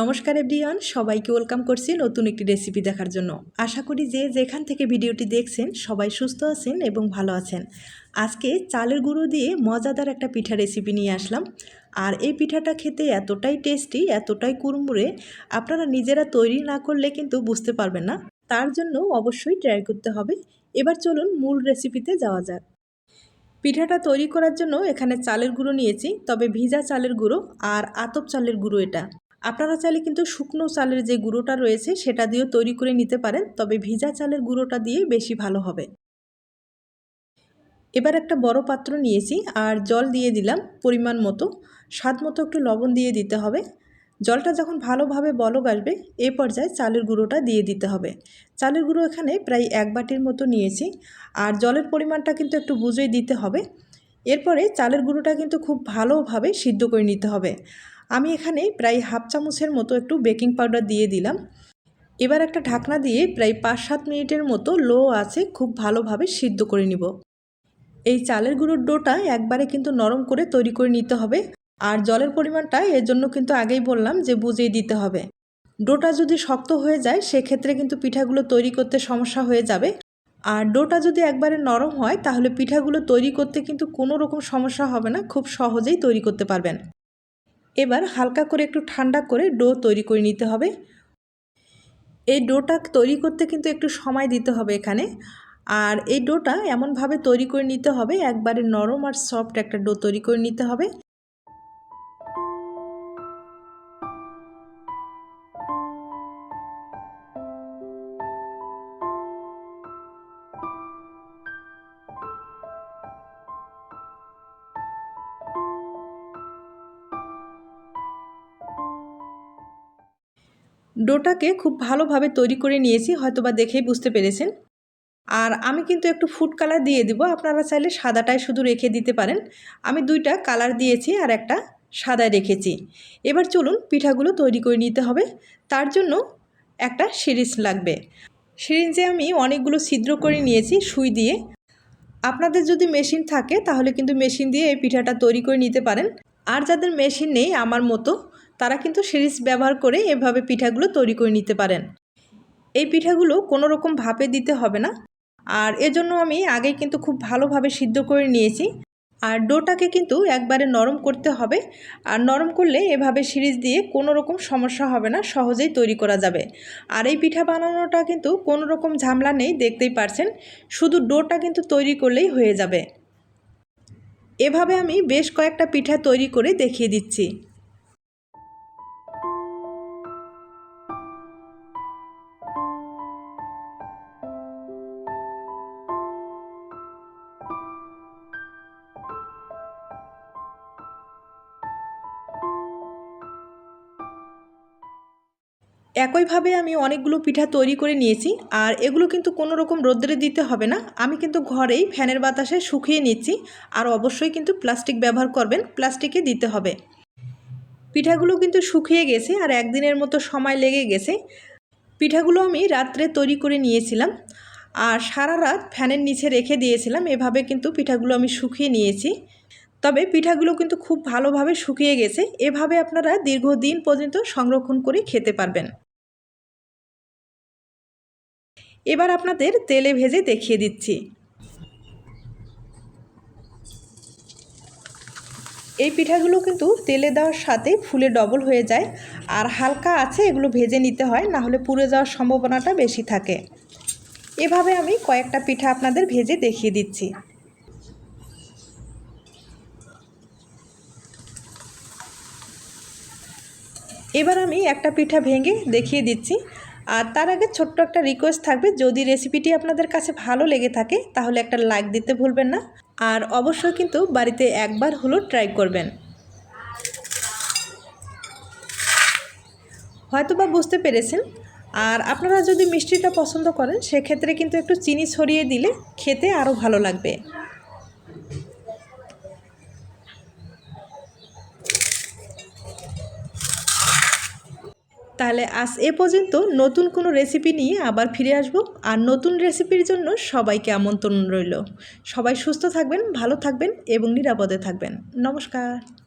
নমস্কার এভরিওয়ান, সবাইকে ওয়েলকাম করছি নতুন একটি রেসিপি দেখার জন্য। আশা করি যে যেখান থেকে ভিডিওটি দেখছেন, সবাই সুস্থ আছেন এবং ভালো আছেন। আজকে চালের গুঁড়ো দিয়ে মজাদার একটা পিঠা রেসিপি নিয়ে আসলাম। আর এই পিঠাটা খেতে এতটাই টেস্টি এতটাই কুড়মুড়ে, আপনারা নিজেরা তৈরি না করলে কিন্তু বুঝতে পারবেন না। তার জন্য অবশ্যই ট্রাই করতে হবে। এবার চলুন মূল রেসিপিতে যাওয়া যাক। পিঠাটা তৈরি করার জন্য এখানে চালের গুঁড়ো নিয়েছি, তবে ভিজা চালের গুঁড়ো আর আতপ চালের গুঁড়ো এটা। আপনারা চাইলে কিন্তু শুকনো চালের যে গুঁড়োটা রয়েছে সেটা দিয়েও তৈরি করে নিতে পারেন, তবে ভিজা চালের গুঁড়োটা দিয়ে বেশি ভালো হবে। এবার একটা বড় পাত্র নিয়েছি আর জল দিয়ে দিলাম পরিমাণ মতো। স্বাদ মতো একটু লবণ দিয়ে দিতে হবে। জলটা যখন ভালোভাবে বলক আসবে, এ পর্যায়ে চালের গুঁড়োটা দিয়ে দিতে হবে। চালের গুঁড়ো এখানে প্রায় এক বাটির মতো নিয়েছি আর জলের পরিমাণটা কিন্তু একটু বুঝেই দিতে হবে। এরপরে চালের গুঁড়োটা কিন্তু খুব ভালোভাবে সিদ্ধ করে নিতে হবে। আমি এখানে প্রায় হাফ চামচের মতো একটু বেকিং পাউডার দিয়ে দিলাম। এবার একটা ঢাকনা দিয়ে প্রায় পাঁচ সাত মিনিটের মতো লো আছে খুব ভালোভাবে সিদ্ধ করে নিব। এই চালের গুঁড়োর ডোটা একবারে কিন্তু নরম করে তৈরি করে নিতে হবে। আর জলের পরিমাণটা এর জন্য কিন্তু আগেই বললাম যে বুঝেই দিতে হবে। ডোটা যদি শক্ত হয়ে যায়, সেক্ষেত্রে কিন্তু পিঠাগুলো তৈরি করতে সমস্যা হয়ে যাবে। আর ডোটা যদি একবারে নরম হয়, তাহলে পিঠাগুলো তৈরি করতে কিন্তু কোনো রকম সমস্যা হবে না, খুব সহজেই তৈরি করতে পারবেন। এবার হালকা করে একটু ঠান্ডা করে ডো তৈরি করে নিতে হবে। এই ডোটা তৈরি করতে কিন্তু একটু সময় দিতে হবে এখানে। আর এই ডোটা এমনভাবে তৈরি করে নিতে হবে, একবারে নরম আর সফট একটা ডো তৈরি করে নিতে হবে। ডোটাকে খুব ভালোভাবে তৈরি করে নিয়েছি, হয়তোবা দেখেই বুঝতে পেরেছেন। আর আমি কিন্তু একটু ফুড কালার দিয়ে দিব, আপনারা চাইলে সাদাটাই শুধু রেখে দিতে পারেন। আমি দুইটা কালার দিয়েছি আর একটা সাদায় রেখেছি। এবার চলুন পিঠাগুলো তৈরি করে নিতে হবে। তার জন্য একটা সিরিজ লাগবে। সিরিঞ্জে আমি অনেকগুলো ছিদ্র করে নিয়েছি সুই দিয়ে। আপনাদের যদি মেশিন থাকে, তাহলে কিন্তু মেশিন দিয়ে এই পিঠাটা তৈরি করে নিতে পারেন। আর যাদের মেশিন নেই, আমার মতো তারা কিন্তু সিরিজ ব্যবহার করে এভাবে পিঠাগুলো তৈরি করে নিতে পারেন। এই পিঠাগুলো কোনো রকম ভাপে দিতে হবে না। আর এজন্য আমি আগে কিন্তু খুব ভালোভাবে সিদ্ধ করে নিয়েছি। আর ডোটাকে কিন্তু একবারে নরম করতে হবে। আর নরম করলে এভাবে সিরিজ দিয়ে কোনো রকম সমস্যা হবে না, সহজেই তৈরি করা যাবে। আর এই পিঠা বানানোটা কিন্তু কোনো রকম ঝামেলা নেই, দেখতেই পারছেন। শুধু ডোটা কিন্তু তৈরি করলেই হয়ে যাবে। এভাবে আমি বেশ কয়েকটা পিঠা তৈরি করে দেখিয়ে দিচ্ছি। একইভাবে আমি অনেকগুলো পিঠা তৈরি করে নিয়েছি, আর এগুলো কিন্তু কোনো রকম রোদ্রে দিতে হবে না। আমি কিন্তু ঘরেই ফ্যানের বাতাসে শুকিয়ে নিচ্ছি, আর অবশ্যই কিন্তু প্লাস্টিক ব্যবহার করবেন, প্লাস্টিকে দিতে হবে। পিঠাগুলো কিন্তু শুকিয়ে গেছে, আর একদিনের মতো সময় লেগে গেছে। পিঠাগুলো আমি রাত্রে তৈরি করে নিয়েছিলাম, আর সারা রাত ফ্যানের নিচে রেখে দিয়েছিলাম। এভাবে কিন্তু পিঠাগুলো আমি শুকিয়ে নিয়েছি। তবে পিঠাগুলো কিন্তু খুব ভালোভাবে শুকিয়ে গেছে। এভাবে আপনারা দীর্ঘদিন পর্যন্ত সংরক্ষণ করে খেতে পারবেন। এবার আপনাদের তেলে ভেজে দেখিয়ে দিচ্ছি। এই পিঠাগুলো কিন্তু তেলে দেওয়ার সাথে ফুলে ডবল হয়ে যায়। আর হালকা আছে, এগুলো ভেজে নিতে হয়, না হলে পুড়ে যাওয়ার সম্ভাবনাটা বেশি থাকে। এভাবে আমি কয়েকটা পিঠা আপনাদের ভেজে দেখিয়ে দিচ্ছি। এবার আমি একটা পিঠা ভেঙে দেখিয়ে দিচ্ছি। আর তার আগে ছোট্ট একটা রিকোয়েস্ট থাকবে। যদি রেসিপিটি আপনাদের কাছে ভালো লেগে থাকে, তাহলে একটা লাইক দিতে ভুলবেন না। আর অবশ্যই কিন্তু বাড়িতে একবার হলো ট্রাই করবেন। হয়তো বা বুঝতে পেরেছেন। আর আপনারা যদি মিষ্টিটা পছন্দ করেন, সেক্ষেত্রে কিন্তু একটু চিনি ছড়িয়ে দিলে খেতে আরও ভালো লাগবে। তাহলে আজ এ পর্যন্ত নতুন কোনো রেসিপি নিয়ে আবার ফিরে আসব। আর নতুন রেসিপির জন্য সবাইকে আমন্ত্রণ রইল। সবাই সুস্থ থাকবেন, ভালো থাকবেন এবং নিরাপদে থাকবেন। নমস্কার।